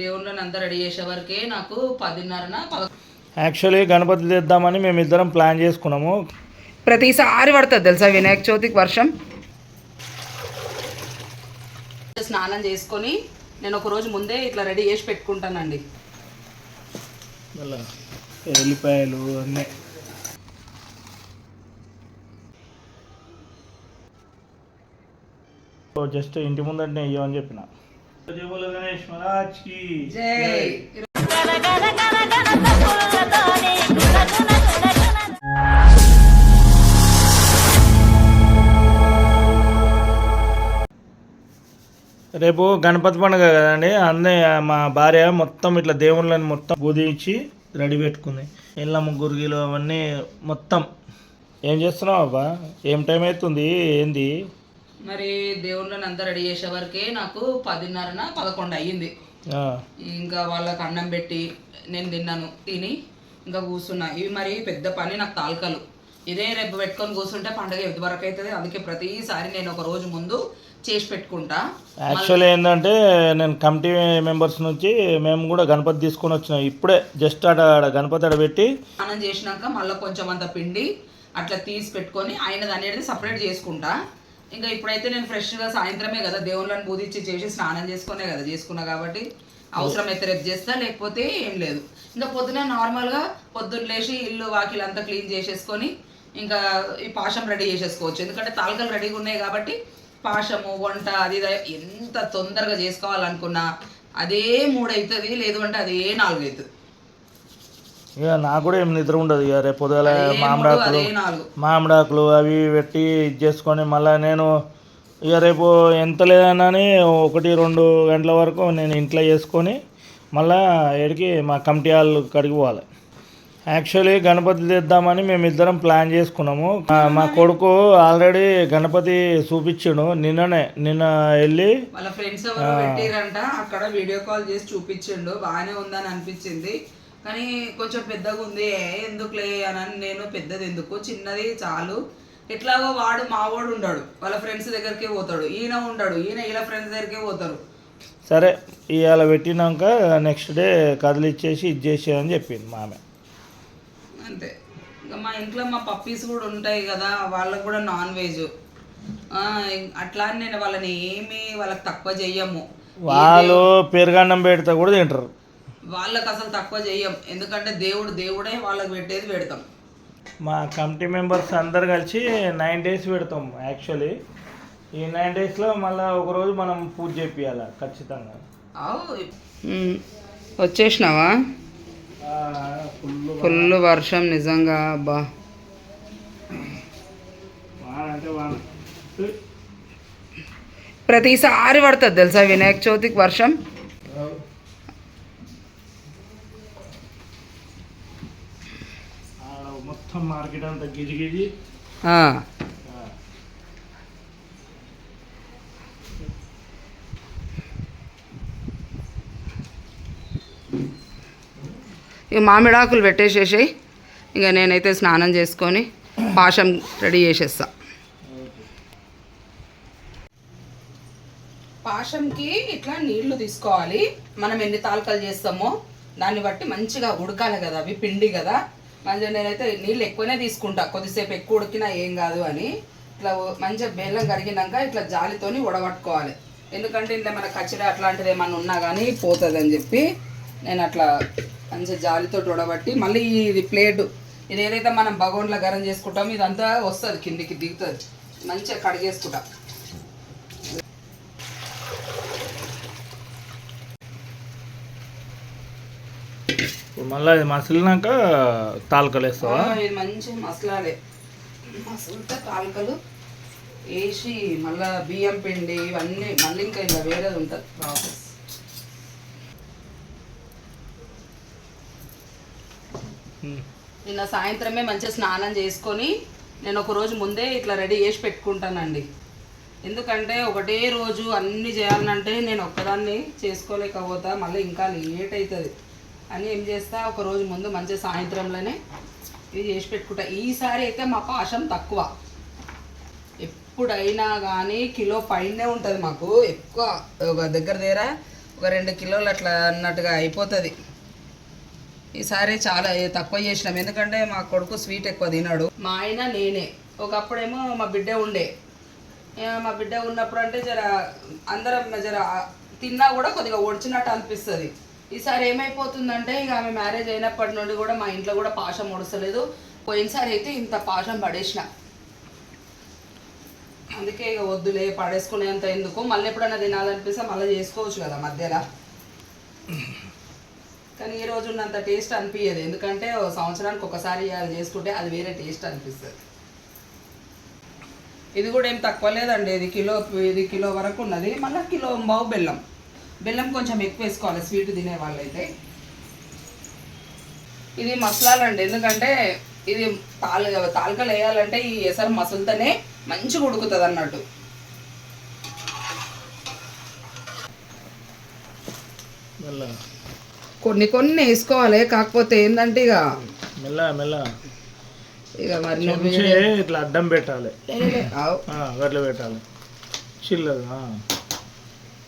దేవుళ్ళని అంతా రెడీ చేసే వరకే నాకు పదిన్నరన పద యాక్చువల్లీ గణపతి తెద్దామని మేము ఇద్దరం ప్లాన్ చేసుకున్నాము. ప్రతిసారి పడుతుంది తెలుసా వినాయక చవితికి వర్షం? స్నానం చేసుకొని నేను ఒక రోజు ముందే ఇట్లా రెడీ చేసి పెట్టుకుంటానండి. మళ్ళా ఎల్లిపాయలు అన్నీ. జస్ట్ ఇంటి ముందంటే ఇవ్వని చెప్పిన. జై. రేపు గణపతి పండుగ కదండి. అన్నీ మా భార్య మొత్తం ఇట్లా దేవుళ్ళని మొత్తం పూజించి రెడీ పెట్టుకుంది. ఇళ్ళ ముగ్గురుగిలు అవన్నీ మొత్తం. ఏం చేస్తున్నావు అబ్బా? ఏం టైం అవుతుంది? ఏంది? మరి దేవుళ్ళని అంతా రెడీ చేసే వరకే నాకు పదిన్నరన పదకొండు అయ్యింది. ఇంకా వాళ్ళకి అన్నం పెట్టి నేను తిన్నాను తిని ఇంకా కూర్చున్నా. ఇవి మరి పెద్ద పని నాకు తాల్కలు. ఇదే రేపు పెట్టుకొని కూర్చుంటే పండగ ఎంత వరకు అవుతుంది అందుకే ప్రతిసారి నేను ఒక రోజు ముందు చేసి పెట్టుకుంటా. యాక్చువల్లీ ఏంటంటే నేను కమిటీ మెంబర్స్ నుంచి మేము కూడా గణపతి తీసుకొని వచ్చినాం. ఇప్పుడే జస్ట్ అక్కడ ఆడ గణపతి ఆడ పెట్టి స్నానం చేసినాక మళ్ళీ కొంచెం అంత పిండి అట్లా తీసి పెట్టుకొని ఆయనది అనేది సపరేట్ చేసుకుంటా. ఇంకా ఇప్పుడైతే నేను ఫ్రెష్గా సాయంత్రమే కదా దేవుళ్ళని పూజించి చేసి స్నానం చేసుకునే కదా చేసుకున్నా కాబట్టి అవసరం అయితే రేపు చేస్తా లేకపోతే ఏం లేదు. ఇంకా పొద్దున నార్మల్గా పొద్దున్న లేచి ఇల్లు వాకిలు అంతా క్లీన్ చేసేసుకొని ఇంకా ఈ పాషం రెడీ చేసేసుకోవచ్చు. ఎందుకంటే తాలకలు రెడీగా ఉన్నాయి కాబట్టి పాషము వంట అది ఎంత తొందరగా చేసుకోవాలనుకున్నా అదే మూడు అవుతుంది లేదు అంటే అదే నాలుగు అవుతుంది ఇక నాకు కూడా ఏం నిద్ర ఉండదు ఇక రేపు పొద్దుగల మామిడాకులు మామిడాకులు అవి పెట్టి ఇది చేసుకొని మళ్ళీ నేను ఇక రేపు ఎంత లేదన్నా ఒకటి రెండు గంటల వరకు నేను ఇంట్లో చేసుకొని మళ్ళా ఎడికి మా కమిటీ హాల్ కడిగి పోవాలి. యాక్చువల్లీ గణపతి తెద్దామని మేము ఇద్దరం ప్లాన్ చేసుకున్నాము. మా- మా కొడుకు ఆల్రెడీ గణపతి చూపించిండు. నిన్ననే నిన్న వెళ్ళి వాళ్ళ ఫ్రెండ్స్ ఎవరో పెట్టిరంట అక్కడ వీడియో కాల్ చేసి చూపించిండు. బాగానే ఉందని అనిపించింది. కానీ కొంచెం పెద్దగా ఉంది ఎందుకులే అని నేను పెద్దది ఎందుకు చిన్నది చాలు. ఎట్లాగో వాడు మావాడు ఉండడు వాళ్ళ ఫ్రెండ్స్ దగ్గరికే పోతాడు ఈయన ఉండడు ఈయన వీళ్ళ ఫ్రెండ్స్ దగ్గరికే పోతారు. సరే ఇవాళ పెట్టినాక నెక్స్ట్ డే కదిలిచ్చేసి ఇది చేసేయని చెప్పింది మా ఆమె. అంతే. ఇంకా మా ఇంట్లో మా పప్పీస్ కూడా ఉంటాయి కదా వాళ్ళకు కూడా నాన్ వెజ్ అట్లా నేను వాళ్ళని ఏమి వాళ్ళకి తక్కువ చెయ్యము. వాళ్ళు పెరుగన్నం పెడితే కూడా తింటారు. వాళ్ళకి అసలు తక్కువ చెయ్యం ఎందుకంటే దేవుడు దేవుడే వాళ్ళకి పెట్టేది పెడతాం. మా కమిటీ మెంబర్స్ అందరు కలిసి నైన్ డేస్ పెడతాం యాక్చువల్లీ. ఈ నైన్ డేస్లో మళ్ళీ ఒకరోజు మనం పూజ చేపియాలి ఖచ్చితంగా. వచ్చేసినావా? ఫుల్ ఫుల్ వర్షం. నిజంగా అబ్బా. ప్రతిసారి పడుతుంది తెలుసా వినాయక చవితికి వర్షం ఆడ మొత్తం మార్కెట్ అంతా. ఇక మామిడాకులు పెట్టేసేసాయి. ఇక నేనైతే స్నానం చేసుకొని పాశం రెడీ చేసేస్తా. పాశంకి ఇట్లా నీళ్ళు తీసుకోవాలి. మనం ఎన్ని తాలకలు చేస్తామో దాన్ని బట్టి మంచిగా ఉడకాలి కదా అవి పిండి కదా. మంచిగా నేనైతే నీళ్ళు ఎక్కువనే తీసుకుంటా. కొద్దిసేపు ఎక్కువ ఉడికినా ఏం కాదు అని. ఇట్లా మంచిగా బెల్లం కరిగినాక ఇట్లా జాలితోని ఉడగట్టుకోవాలి ఎందుకంటే ఇంట్లో మన కచ్చిరి అట్లాంటిది ఏమన్నా ఉన్నా కానీ పోతుంది అని చెప్పి నేను అట్లా మంచిగా జాలితో ఉడబట్టి మళ్ళీ ఇది ప్లేట్. ఇది ఏదైతే మనం బగోన్లో గరం చేసుకుంటామో ఇదంతా వస్తుంది కిందికి దిగుతుంది. మంచిగా కడిగేసుకుంటాం. మళ్ళీ అది మసిలినాక తాలకలు వేస్తావా? ఇది మంచి మసలాలే. మసలుతో తాలకలు వేసి మళ్ళా బియ్యం పిండి ఇవన్నీ మళ్ళీ ఇంకా ఇలా వేరేది ఉంటుంది ప్రాసెస్. నిన్న సాయంత్రమే మంచిగా స్నానం చేసుకొని నేను ఒక రోజు ముందే ఇట్లా రెడీ చేసి పెట్టుకుంటానండి. ఎందుకంటే ఒకటే రోజు అన్ని చేయాలంటే నేను ఒక్కదాన్ని చేసుకోలేకపోతా మళ్ళీ ఇంకా లేట్ అవుతుంది అని ఏం చేస్తా? ఒక రోజు ముందు మంచిగా సాయంత్రంలోనే ఇది చేసి పెట్టుకుంటా. ఈసారి అయితే మా పాశం తక్కువ. ఎప్పుడైనా కానీ కిలో పైనే ఉంటుంది మాకు. ఎక్కువ ఒక దగ్గర దగ్గర ఒక రెండు కిలోలు అట్లా అన్నట్టుగా అయిపోతుంది. ఈసారి చాలా తక్కువ చేసినాం. ఎందుకంటే మా కొడుకు స్వీట్ ఎక్కువ తినాడు. మా ఆయన నేనే. ఒకప్పుడేమో మా బిడ్డ ఉండే. మా బిడ్డ ఉన్నప్పుడు అంటే జర అందరం జర తిన్నా కూడా కొద్దిగా ఒడిచినట్టు అనిపిస్తుంది. ఈసారి ఏమైపోతుందంటే ఇక ఆమె మ్యారేజ్ అయినప్పటి నుండి కూడా మా ఇంట్లో కూడా పాశం ఒడసలేదు పోయినసారి అయితే ఇంత పాశం పడేసిన. అందుకే ఇక వద్దులే పడేసుకునేంత ఎందుకు? మళ్ళీ ఎప్పుడైనా తినాలనిపిస్తే మళ్ళీ చేసుకోవచ్చు కదా మధ్యలో. కానీ ఈ రోజు ఉన్నంత టేస్ట్ అనిపించదు ఎందుకంటే సంవత్సరానికి ఒకసారి అది చేసుకుంటే అది వేరే టేస్ట్ అనిపిస్తుంది. ఇది కూడా ఏం తక్కువ లేదండి. ఇది కిలో ఇది కిలో వరకు ఉన్నది. మళ్ళీ కిలో బావు బెల్లం. బెల్లం కొంచెం ఎక్కువ వేసుకోవాలి స్వీట్ తినే వాళ్ళైతే ఇది మసలాలండి ఎందుకంటే ఇది తాల్ తాలకలు వేయాలంటే ఈ ఎసరు మసులుతోనే మంచిగా ఉడుకుతుంది అన్నట్టు మెల్ల. కొన్ని కొన్ని వేసుకోవాలి కాకపోతే ఏంటంటే ఇక మెల్ల మెల్ల. ఇక మరి ఇట్లా అడ్డం పెట్టాలి. పెట్టాలి. చిల్లదు.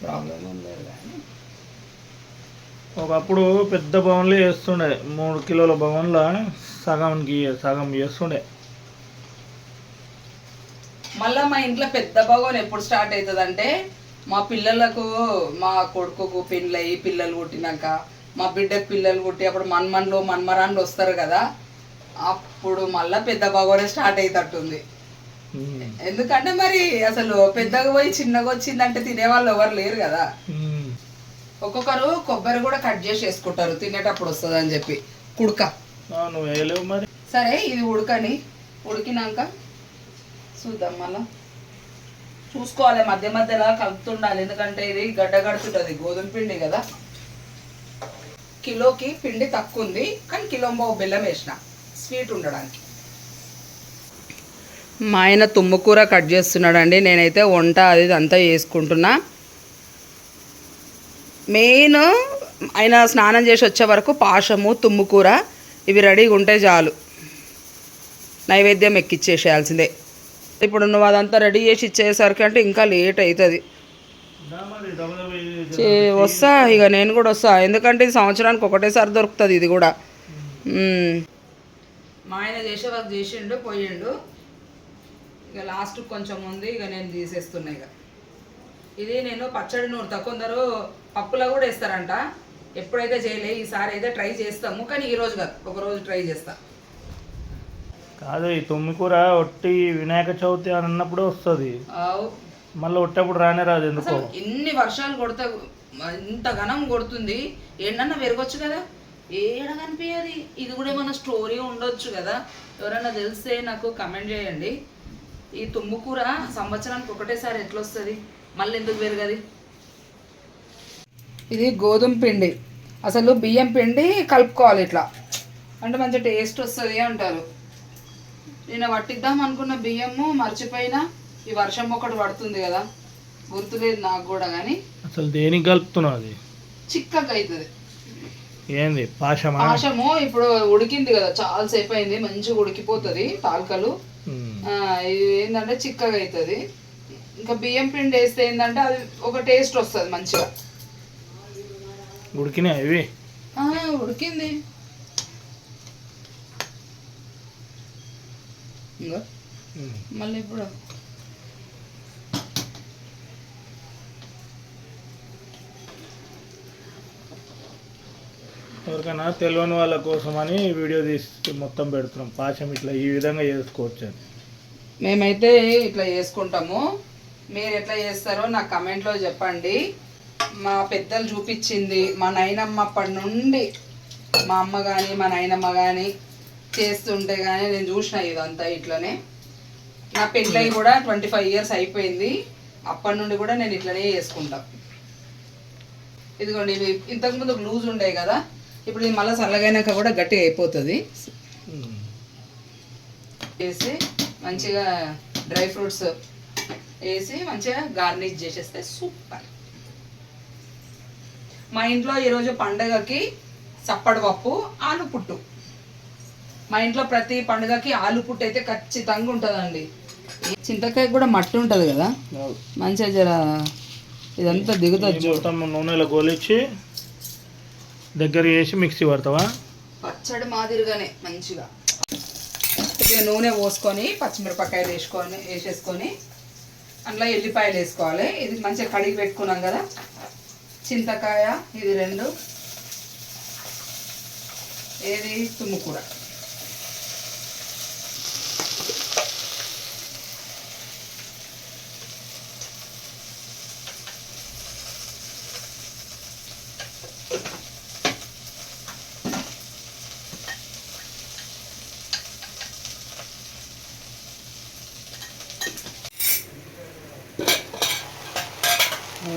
ప్రాబ్లం ఏం లేదు కానీ. ఒకప్పుడు పెద్ద భవన్లో వేస్తుండే మూడు కిలోల భవన్లో సగంకి సగం చేస్తుండే మళ్ళా మా ఇంట్లో పెద్ద భగవాన్ ఎప్పుడు స్టార్ట్ అవుతుంది అంటే మా పిల్లలకు మా కొడుకుకు పెళ్ళయి పిల్లలు పుట్టినాక మా బిడ్డకు పిల్లలు పుట్టి అప్పుడు మన్మన్లు మన్మరాన్లు వస్తారు కదా అప్పుడు మళ్ళా పెద్ద భగవానే స్టార్ట్ అవుతట్టుంది. ఎందుకంటే మరి అసలు పెద్దగా పోయి చిన్నగా వచ్చిందంటే తినేవాళ్ళు ఎవరు లేరు కదా. ఒక్కొక్కరు కొబ్బరి కూడా కట్ చేసి వేసుకుంటారు తినేటప్పుడు వస్తుంది అని చెప్పి. కుడక. మరి. సరే ఇది ఉడకని ఉడికినాక చూద్దాం మళ్ళా. చూసుకోవాలి మధ్య మధ్యలో కలుపుతుండాలి. ఎందుకంటే ఇది గడ్డ కడుతుంటుంది గోధుమ పిండి కదా. కిలోకి పిండి తక్కువ ఉంది కానీ కిలో బెల్లం వేసిన. స్వీట్ ఉండడానికి. మా ఆయన తుమ్మకూర కట్ చేస్తున్నాడండి. నేనైతే వంట అది అంతా చేసుకుంటున్నా. మెయిన్ ఆయన స్నానం చేసి వచ్చే వరకు పాశము తుమ్ముకూర ఇవి రెడీగా ఉంటే చాలు. నైవేద్యం ఎక్కిచ్చేసేయాల్సిందే. ఇప్పుడు నువ్వు అదంతా రెడీ చేసి ఇచ్చేసరికి అంటే ఇంకా లేట్ అవుతుంది వస్తా. ఇక నేను కూడా వస్తా. ఎందుకంటే ఇది సంవత్సరానికి ఒకటేసారి దొరుకుతుంది ఇది కూడా. మా ఆయన చేసే వర్క్ చేసిండు పోయిండు. ఇక లాస్ట్ కొంచెం ఉంది ఇక నేను తీసేస్తున్నా ఇక. ఇది నేను పచ్చడి నూరుతా. కొందరు పప్పులో కూడా వేస్తారంట. ఎప్పుడైతే చేయలే ఈసారి అయితే ట్రై చేస్తాము కానీ ఈ రోజు కాదు. ఒక రోజు ట్రై చేస్తా. కాదు ఈ తుమ్మికూర ఒట్టి వినాయక చవితి అని అన్నప్పుడే వస్తుంది. మళ్ళీ ఒట్టప్పుడు రానే రాదు ఎందుకో. ఎన్ని వర్షాలు కొడతా ఇంత ఘనం కొడుతుంది. ఏంటన్నా పెరగొచ్చు కదా? ఏడ కనిపించదు ఇది కూడా ఏమైనా స్టోరీ ఉండొచ్చు కదా? ఎవరైనా తెలిస్తే నాకు కమెంట్ చేయండి. ఈ తుమ్ముకూర సంవత్సరానికి ఒకటేసారి ఎట్లా వస్తుంది మళ్ళీ ఎందుకు పెరగది? ఇది గోధుమ పిండి. అసలు బియ్యం పిండి కలుపుకోవాలి ఇట్లా. అంటే మంచి టేస్ట్ వస్తుంది అంటారు. నేను పట్టిద్దాం అనుకున్న బియ్యము మర్చిపోయినా ఈ వర్షం ఒకటి పడుతుంది కదా. గుర్తులేదు నాకు కూడా కానీ. అసలు దేనికి కలుపుతున్నావు అది? చిక్కగా అవుతుంది ఏంది పాశమా? పాశము ఇప్పుడు ఉడికింది కదా చాలా సేపు అయింది మంచిగా ఉడికిపోతుంది తాల్కలు. ఇది ఏంటంటే చిక్కగా అవుతుంది ఇంకా బియ్యం పిండి వేస్తే ఏంటంటే అది ఒక టేస్ట్ వస్తుంది మంచిగా. ఉడికినాయి ఇవి? ఉడికింది. మళ్ళీ ఇప్పుడు. ఎవరికైనా తెలియని వాళ్ళ కోసమని ఈ వీడియో తీసి మొత్తం పెడుతున్నాం. పాశం ఇట్లా ఈ విధంగా చేసుకోవచ్చు అని మేమైతే ఇట్లా చేసుకుంటాము. మీరు ఎట్లా చేస్తారో నాకు కమెంట్లో చెప్పండి. మా పెద్దలు చూపించింది మా నాయనమ్మ అప్పటి నుండి. మా అమ్మ కానీ మా నాయనమ్మ కానీ చేస్తుంటే కానీ నేను చూసిన ఇదంతా ఇట్లనే. నా పెళ్ళయి కూడా ట్వంటీ ఫైవ్ ఇయర్స్ అయిపోయింది. అప్పటి నుండి కూడా నేను ఇట్లనే చేసుకుంటా. ఇదిగోండి ఇవి ఇంతకుముందు లూజ్ ఉండే కదా ఇప్పుడు ఇది మళ్ళీ చల్లగైనాక కూడా గట్టిగా అయిపోతుంది. ఉమ్. వేసి మంచిగా డ్రై ఫ్రూట్స్ వేసి మంచిగా గార్నిష్ చేసేస్తే సూపర్. మా ఇంట్లో ఈరోజు పండగకి సప్పడి పప్పు ఆలు పుట్టు మా ఇంట్లో ప్రతి పండుగకి ఆలు పుట్టు అయితే ఖచ్చితంగా ఉంటుందండి. చింతకాయ కూడా మట్టి ఉంటుంది కదా? మంచిగా జర ఇదంతా దిగుతుంది మొత్తం నూనెలో గోలిచ్చి దగ్గర చేసి మిక్సీ పడతావా? పచ్చడి మాదిరిగానే మంచిగా. ఇక నూనె పోసుకొని పచ్చిమిరపకాయలు వేసుకొని వేసేసుకొని అందులో ఎల్లిపాయలు వేసుకోవాలి. ఇది మంచిగా కడిగి పెట్టుకున్నాం కదా. చింతకాయ ఇది రెండు. ఏది? తుమ్ముకూర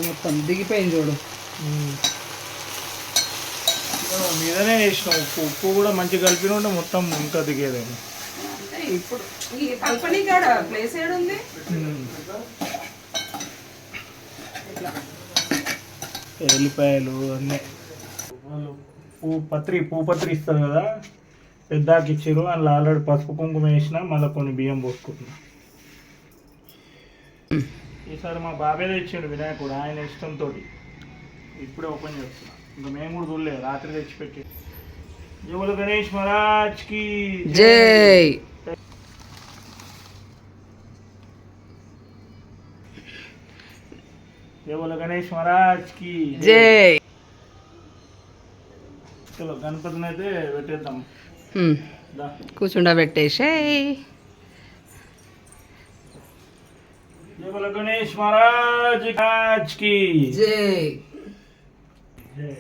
మొత్తం దిగిపోయింది చూడు. మీదనే వేసినావు. ఉప్పు ఉప్పు కూడా మంచిగా కలిపిన ఉంటే మొత్తం ఇంకా దిగేదేమో అంటే ఇప్పుడు ఈ కల్పని కాడ ప్లేస్ ఏడుంది ఇట్లా ఎల్లిపాయలు అన్నీ. వాళ్ళు పూ పత్రి పూ పత్రి ఇస్తారు కదా? పెద్దాకి ఇచ్చారు అందులో ఆల్రెడీ పసుపు కుంకుమ వేసిన మళ్ళీ కొన్ని బియ్యం పోసుకుంటున్నా. ఈసారి మా బాబాయ్ తెచ్చిండు వినాయకుడు ఆయన ఇష్టంతో ఇప్పుడే ఓపెన్ చేస్తున్నా. ఇంకా మేము కూడా చూడలేదు రాత్రి తెచ్చిపెట్టి. జోలు గణేష్ మహారాజ్కి జై! జోలు గణేష్ మహారాజ్కి జై! చలో గణపతిని అయితే పెట్టేద్దాం. కూర్చుండబెట్టేసేయ్ जय बोलो गणेश महाराज आज की జై जय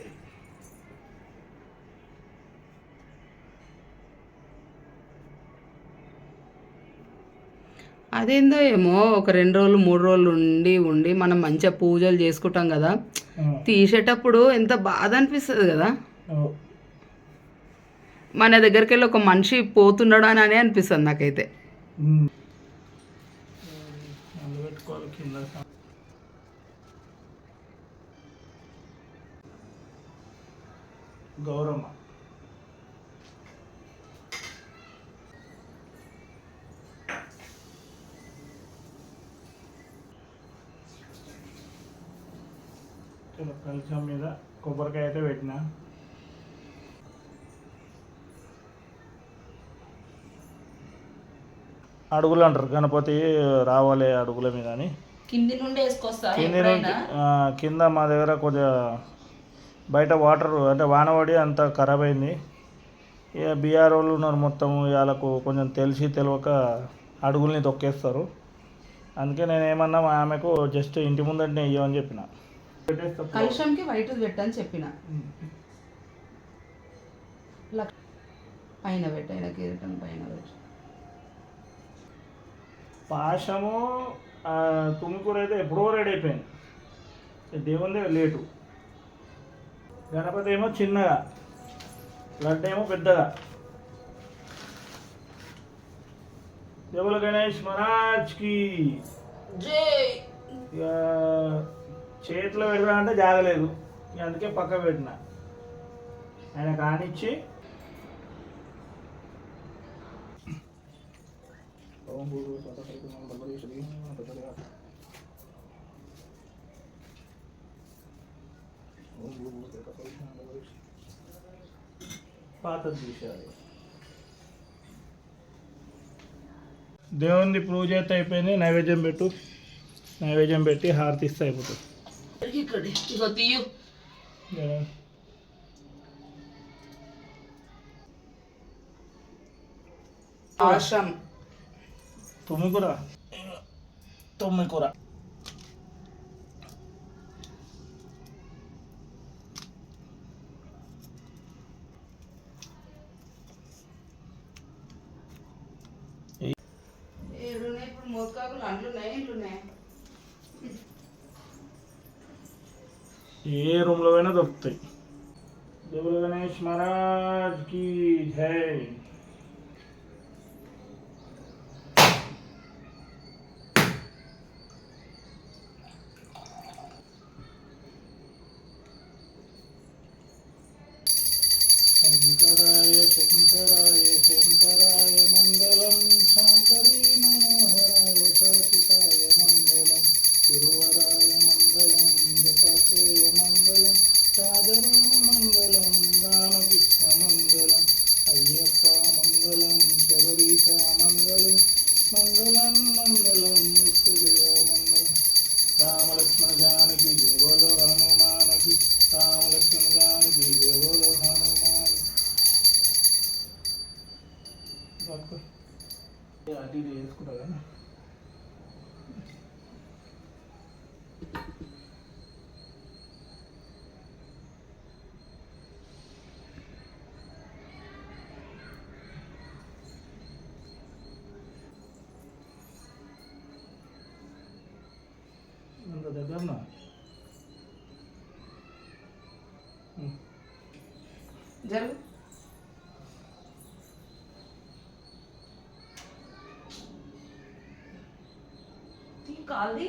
అదేందో ఏమో ఒక రెండు రోజులు మూడు రోజులు ఉండి ఉండి మనం మంచిగా పూజలు చేసుకుంటాం కదా తీసేటప్పుడు ఎంత బాధ అనిపిస్తుంది కదా మన దగ్గరికి వెళ్ళి ఒక మనిషి పోతున్నాడు అని అనే అనిపిస్తుంది నాకైతే గౌరమ్మ. కలశం మీద కొబ్బరికాయ అయితే పెట్టినా. అడుగులు అంటారు గణపతి రావాలి అడుగుల మీద అని. కింది నుండి వేసుకొస్తా కింద మా దగ్గర కొంచెం బయట వాటర్ అంటే వాన పడి అంత ఖరాబ్ అయింది. ఇక బీఆర్ వాళ్ళు ఉన్నారు మొత్తం వాళ్ళకు కొంచెం తెలిసి తెలియక అడుగుల్ని తొక్కేస్తారు. అందుకే నేను ఏమన్నా మా ఆమెకు జస్ట్ ఇంటి ముందంటే ఇవ్వమని చెప్పిన. కలుషంకి వైట్ పెట్టని చెప్పిన. పైన పెట్ట ఆయన కిరీటం పైన పెట్టు పాశము తుమ్మికూర అయితే ఎప్పుడో రెడీ అయిపోయింది. దేవుందే లేటు. గణపతి ఏమో చిన్నగా లడ్డు ఏమో పెద్దగా. దేవుల గణేష్ మహారాజ్కి జై. ఇక చేతిలో పెడతా అంటే జాగలేదు. ఇక అందుకే పక్క పెట్టిన. ఆయన కానిచ్చి. ఓం తీసేయాలి దేవుని పూజ అయితే అయిపోయింది. నైవేద్యం పెట్టు. నైవేద్యం పెట్టి హారతి ఇస్తే అయిపోతుంది. ఇక్కడ ఇగో తీయు ఆశ్రం తుమ్మికూర తుమ్మికూర ఏ రూమ్లో అయినా దొరుకుతాయి దేవుల గణేష్ మహారాజ్కి జై శంకరాయ శంకరాయ శంకరాయ మంగళం శాంకరీ మనోహరాయ శాశ్వతాయ మంగళం తిరువరాయ మంగళం దత్తాత్రేయ మంగళం రాజరామ మంగళం రామకృష్ణ మంగళం అయ్యప్ప మంగళం శబరీష మంగళం మంగళం మంగళం నిత్యజయ మంగళం రామలక్ష్మణ జానకి జయ హనుమానకి రామలక్ష్మణ జానకి జయ బోలో హనుమాన్ అటు వేసుకుంటా కదా डाल दी।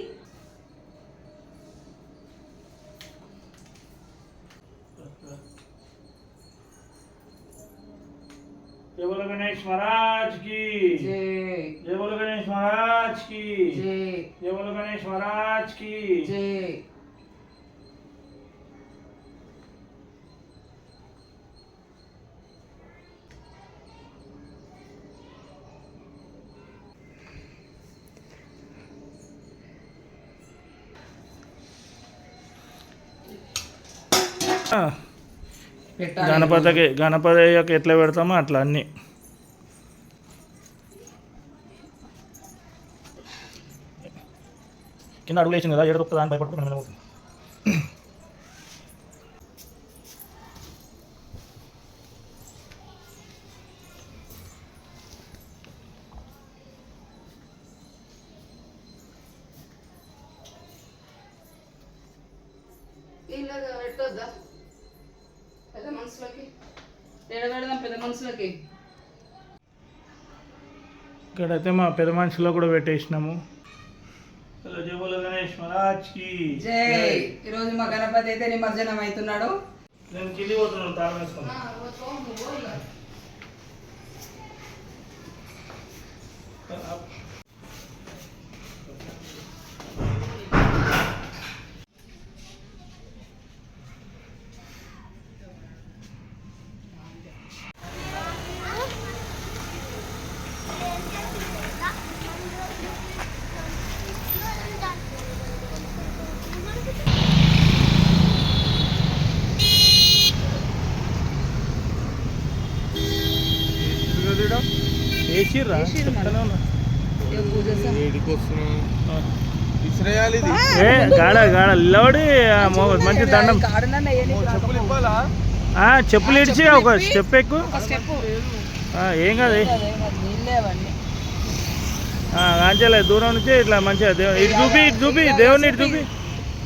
जय बोलो गणेश महाराज की। जय। जय बोलो गणेश महाराज की। जय। जय बोलो गणेश महाराज की। जय। గణపతికి గణపతికి ఎట్లా పెడతామో అట్లా అన్నీ. కింద అడుగులేసింది కదా ఎడ తొక్కుతుందా అని భయపడుకుంటున్నాను ఇక్కడైతే మా పెద్ద మనుషులో కూడా పెట్టేసినాము. హలో జయ బోలో గణేష్ మహారాజ్కి జై. ఈరోజు మా గణపతి అయితే నిమజ్జనం అవుతున్నాడు. నేను కింది పోతున్నాను తాళం వేసుకున్నాను ఏ గాడ గాడ లోడి మంచి దండం. చెప్పులు ఇడిచి ఒక స్టెప్ ఎక్కువ ఏం కాదు కాంచాలే దూరం నుంచి ఇట్లా మంచిగా ఇటు చూపి ఇటు చూపి దేవుని ఇటు చూపి.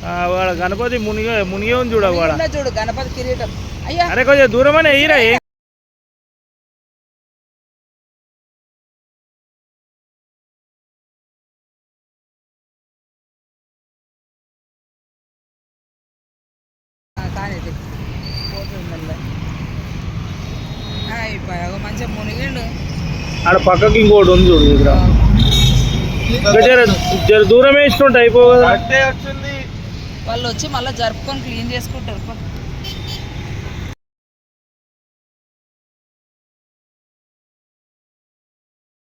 ఆ, వాడ గణపతి మునిగే మునిగే ఉంది చూడ వాడ చూడు గణపతి కిరీటం. అయ్యా. అరే కొంచెం దూరం అని ఎయ్యిరా ఏం ఆ, కానీ ఇది. పోతుంది మళ్ళీ అయిపోయా మంచిగా మునిగిండు ఆడ పక్కకి ఇంకోటి ఉంది చూడు ఇక్కడ. జర జర దూరం వేసినట్టు అయిపో కదా. వాళ్ళు వచ్చి మళ్ళీ జరుపుకొని క్లీన్ చేసుకుంటారు.